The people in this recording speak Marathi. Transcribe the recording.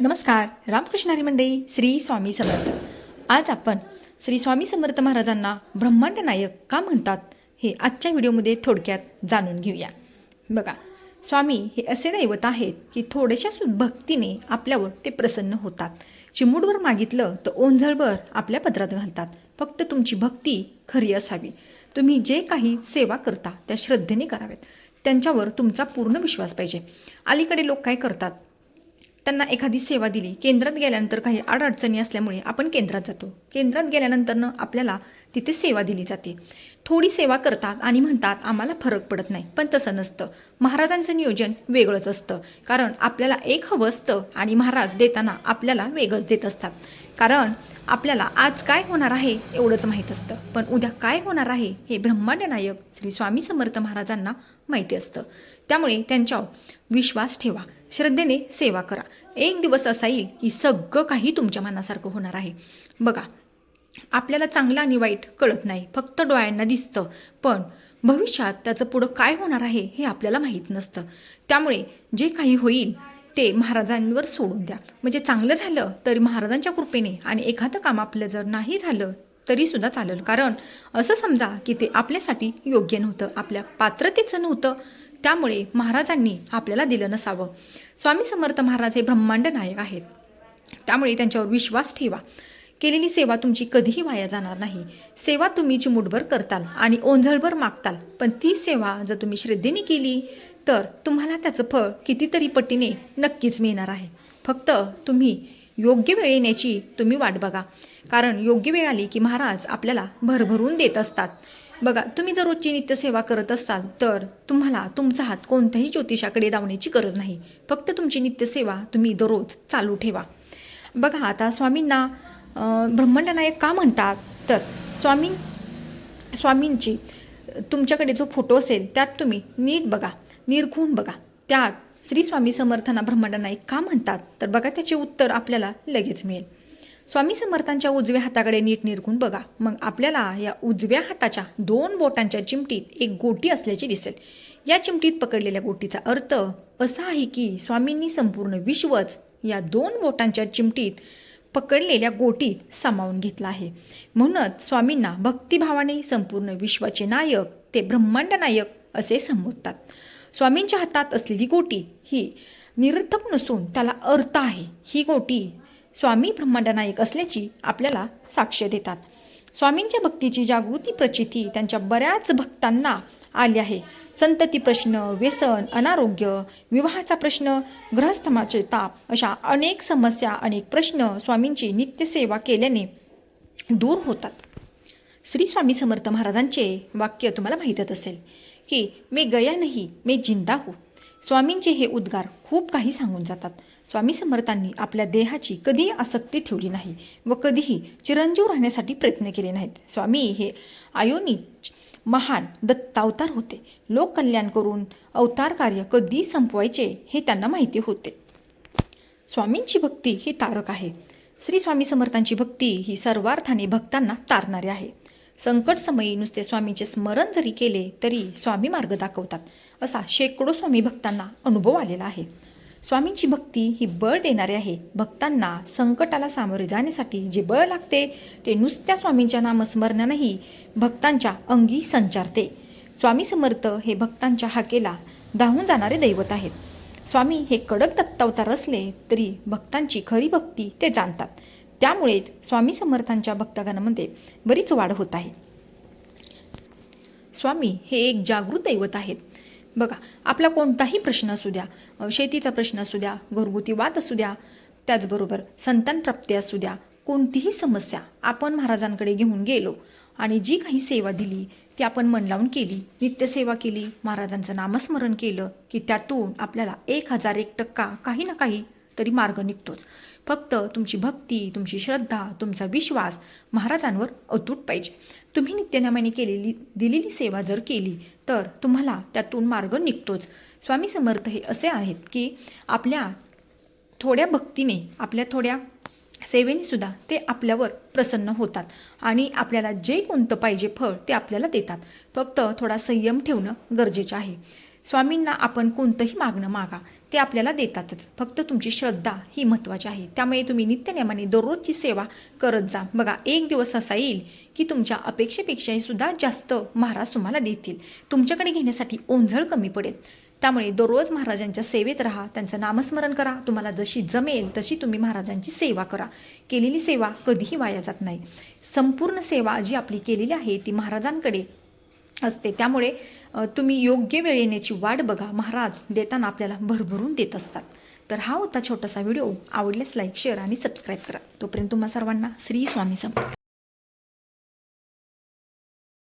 नमस्कार रामकृष्णारी मंडई श्री स्वामी समर्थ. आज आपण श्री स्वामी समर्थ महाराजांना ब्रह्मांड नायक का म्हणतात हे आजच्या व्हिडिओमध्ये थोडक्यात जाणून घेऊया. बघा स्वामी हे असे दैवत आहेत की थोड्याशा भक्तीने आपल्यावर ते प्रसन्न होतात. चिमूडवर मागितलं तर ओंझळभर आपल्या पदरात घालतात. फक्त तुमची भक्ती खरी असावी. तुम्ही जे काही सेवा करता त्या श्रद्धेने कराव्यात. त्यांच्यावर तुमचा पूर्ण विश्वास पाहिजे. अलीकडे लोक काय करतात? त्यांना एखादी सेवा दिली केंद्रात गेल्यानंतर काही अडचणी असल्यामुळे आपण केंद्रात जातो. केंद्रात गेल्यानंतरनं आपल्याला तिथे सेवा दिली जाते. थोडी सेवा करतात आणि म्हणतात आम्हाला फरक पडत नाही. पण तसं नसतं. महाराजांचं नियोजन वेगळंच असतं. कारण आपल्याला एक हवं असतं आणि महाराज देताना आपल्याला वेगळंच देत असतात. कारण आपल्याला आज काय होणार आहे एवढंच माहीत असतं. पण उद्या काय होणार आहे हे ब्रह्मांडनायक श्री स्वामी समर्थ महाराजांना माहिती असतं. त्यामुळे त्यांच्यावर विश्वास ठेवा. श्रद्धेने सेवा करा. एक दिवस असा येईल की सगळं काही तुमच्या मनासारखं होणार आहे. बघा आपल्याला चांगलं आणि वाईट कळत नाही फक्त डोळ्यांना दिसतं. पण भविष्यात त्याचं पुढं काय होणार आहे हे आपल्याला माहीत नसतं. त्यामुळे जे काही होईल ते महाराजांवर सोडून द्या. म्हणजे चांगलं झालं तरी महाराजांच्या कृपेने आणि एखादं काम आपलं जर नाही झालं तरीसुद्धा चालेल. कारण असं समजा की ते आपल्यासाठी योग्य नव्हतं आपल्या पात्रतेचं नव्हतं त्यामुळे महाराजांनी आपल्याला दिलं नसावं. स्वामी समर्थ महाराज हे ब्रह्मांड नायक आहेत. त्यामुळे त्यांच्यावर विश्वास ठेवा. केलेली सेवा तुमची कधीही वाया जाणार नाही. सेवा तुम्ही चिमुटभर करताल आणि ओंझळभर मागताल. पण ती सेवा जर तुम्ही श्रद्धेने केली तर तुम्हाला त्याचं फळ कितीतरी पटीने नक्कीच मिळणार आहे. फक्त तुम्ही योग्य वेळ येण्याची तुम्ही वाट बघा. कारण योग्य वेळ आली की महाराज आपल्याला भरभरून देत असतात. बघा तुम्ही जर रोजची नित्यसेवा करत असाल तर तुम्हाला तुमचा हात कोणत्याही ज्योतिषाकडे धावण्याची गरज नाही. फक्त तुमची नित्यसेवा तुम्ही दररोज चालू ठेवा. बघा आता स्वामींना ब्रह्मंडनायक का म्हणतात? तर स्वामी स्वामींची तुमच्याकडे जो फोटो असेल त्यात तुम्ही नीट बघा निरखून बघा. त्यात श्री स्वामी समर्थांना ब्रह्मांड नायक का म्हणतात? तर बघा त्याचे उत्तर आपल्याला लगेच मिळेल. स्वामी समर्थांच्या उजव्या हाताकडे नीट निरखून बघा. मग आपल्याला या उजव्या हाताच्या दोन बोटांच्या चिमटीत एक गोटी असल्याची दिसेल या चिमटीत पकडलेल्या गोटीचा अर्थ असा आहे की स्वामींनी संपूर्ण विश्वच या दोन बोटांच्या चिमटीत पकडलेल्या गोटीत सामावून घेतला आहे. म्हणूनच स्वामींना भक्तिभावाने संपूर्ण विश्वाचे नायक ते ब्रह्मांड नायक असे संबोधतात. स्वामींच्या हातात असलेली गोटी ही निरर्थक नसून त्याला अर्थ आहे. ही गोटी स्वामी ब्रह्मांड नायक असल्याची आपल्याला साक्ष देतात. स्वामींच्या भक्तीची जागृती प्रचिती त्यांच्या बऱ्याच भक्तांना आली आहे. संतती प्रश्न व्यसन अनारोग्य विवाहाचा प्रश्न ग्रहस्थमाचे ताप अशा अनेक समस्या अनेक प्रश्न स्वामींची नित्यसेवा केल्याने दूर होतात. श्री स्वामी समर्थ महाराजांचे वाक्य तुम्हाला माहीतच असेल. की मी गया नाही मी जिंदा हो. स्वामींचे हे उद्गार खूप काही सांगून जातात. स्वामी समर्थांनी आपल्या देहाची कधीही आसक्ती ठेवली नाही व कधीही चिरंजीव राहण्यासाठी प्रयत्न केले नाहीत. स्वामी हे आयोनी महान दत्तावतार होते. लोककल्याण करून अवतार कार्य कधी संपवायचे हे त्यांना माहिती होते. स्वामींची भक्ती ही तारक आहे. श्री स्वामी समर्थांची भक्ती ही सर्वार्थाने भक्तांना तारणारी आहे. संकट समयी नुसते स्वामींचे स्मरण जरी केले तरी स्वामी मार्ग दाखवतात. असा शेकडो स्वामी भक्तांना अनुभव आलेला आहे. स्वामींची भक्ती ही बळ देणारी आहे. भक्तांना संकटाला सामोरे जाण्यासाठी जे बळ लागते ते नुसत्या स्वामींच्या नामस्मरणानेही भक्तांच्या अंगी संचारते. स्वामी समर्थ हे भक्तांच्या हाकेला धावून जाणारे दैवत आहेत. स्वामी हे कडक दत्तावतार असले तरी भक्तांची खरी भक्ती ते जाणतात. त्यामुळेच स्वामी समर्थांच्या भक्तगणामध्ये बरीच वाढ होत आहे. स्वामी हे एक जागृत दैवत आहेत. बघा आपला कोणताही प्रश्न असू द्या शेतीचा प्रश्न असू द्या घरगुती वाद असू द्या त्याचबरोबर संतान प्राप्ती असू द्या कोणतीही समस्या आपण महाराजांकडे घेऊन गेलो आणि जी काही सेवा दिली ती आपण मन लावून केली नित्यसेवा केली महाराजांचं नामस्मरण केलं की त्यातून आपल्याला एक हजार एक टक्का काही ना काही तरी मार्ग निघतोच. फक्त तुमची भक्ती तुमची श्रद्धा तुमचा विश्वास महाराजांवर अतूट पाहिजे. तुम्ही नित्यनामाने केलेली दिलेली सेवा जर केली तर तुम्हाला त्यातून मार्ग निघतोच. स्वामी समर्थ हे असे आहेत की आपल्या थोड्या भक्तीने आपल्या थोड्या सेवेनेसुद्धा ते आपल्यावर प्रसन्न होतात आणि आपल्याला जे कोणतं पाहिजे फळ ते आपल्याला देतात. फक्त थोडा संयम ठेवणं गरजेचं आहे. स्वामींना आपण कोणतंही मागणं मागा ते आपल्याला देतातच. फक्त तुमची श्रद्धा ही महत्त्वाची आहे. त्यामुळे तुम्ही नित्यनेमाने दररोजची सेवा करत जा. बघा एक दिवस असा येईल की तुमच्या अपेक्षेपेक्षाही सुद्धा जास्त महाराज तुम्हाला देतील. तुमच्याकडे घेण्यासाठी ओंझळ कमी पडेल. त्यामुळे दररोज महाराजांच्या सेवेत राहा त्यांचं नामस्मरण करा. तुम्हाला जशी जमेल तशी तुम्ही महाराजांची सेवा करा. केलेली सेवा कधीही वाया जात नाही. संपूर्ण सेवा जी आपली केलेली आहे ती महाराजांकडे असते. त्यामुळे तुम्ही योग्य वेळ येण्याची वाट बघा. महाराज देताना आपल्याला भरभरून देत असतात. तर हा होता छोटासा व्हिडिओ. आवडल्यास लाईक शेअर आणि सबस्क्राईब करा. तोपर्यंत तुम्हा सर्वांना श्री स्वामी समर्थ